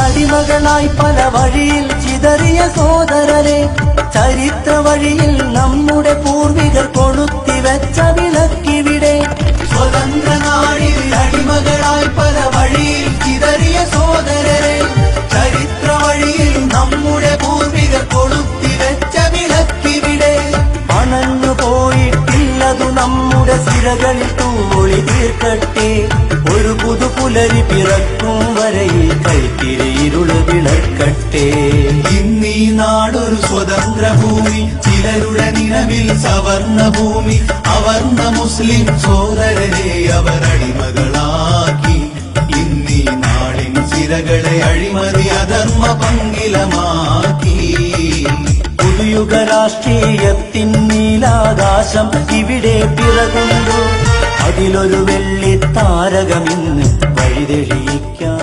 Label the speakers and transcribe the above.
Speaker 1: അടിമകളായി പല വഴിയിൽ ചിതറിയ സോദരനെ ചരിത്ര വഴിയിൽ നമ്മുടെ പൂർവികർ കൊളുത്തി വെച്ച വിളക്കിവിടെ സ്വതന്ത്ര നാടിൽ അടിമകളായി പല വഴിയിൽ ചിതറിയ സോദരനെ ചരിത്ര വഴിയിൽ നമ്മുടെ പൂർവികർ കൊളുത്തി വെച്ച വിളക്കിവിടെ അണഞ്ഞു പോയിട്ടില്ലതു നമ്മുടെ സിരകളിൽ തൂളി തീർക്കട്ടെ. ഒരു പുതുപുലരി പിറക്കും വരയിൽ കൈത്തിരിയിരുൾ വിളക്കട്ടെ.
Speaker 2: ഇന്നീ നാടൊരു സ്വതന്ത്ര ഭൂമി ചിലരുടെ നിലവിൽ സവർണ ഭൂമി അവർണ മുസ്ലിം സോദരരെ അവർ അടിമകളാക്കി. ഇന്നീ നാടിൻ ചിരകളെ അഴിമതി അധർമ്മ പങ്കിലമാക്കി.
Speaker 1: പുതുയുഗ രാഷ്ട്രീയത്തിൻ നീലാകാശം ഇവിടെ പിറകുന്നു. അതിലൊരു വെള്ളി വഴിതെളിയിക്കാം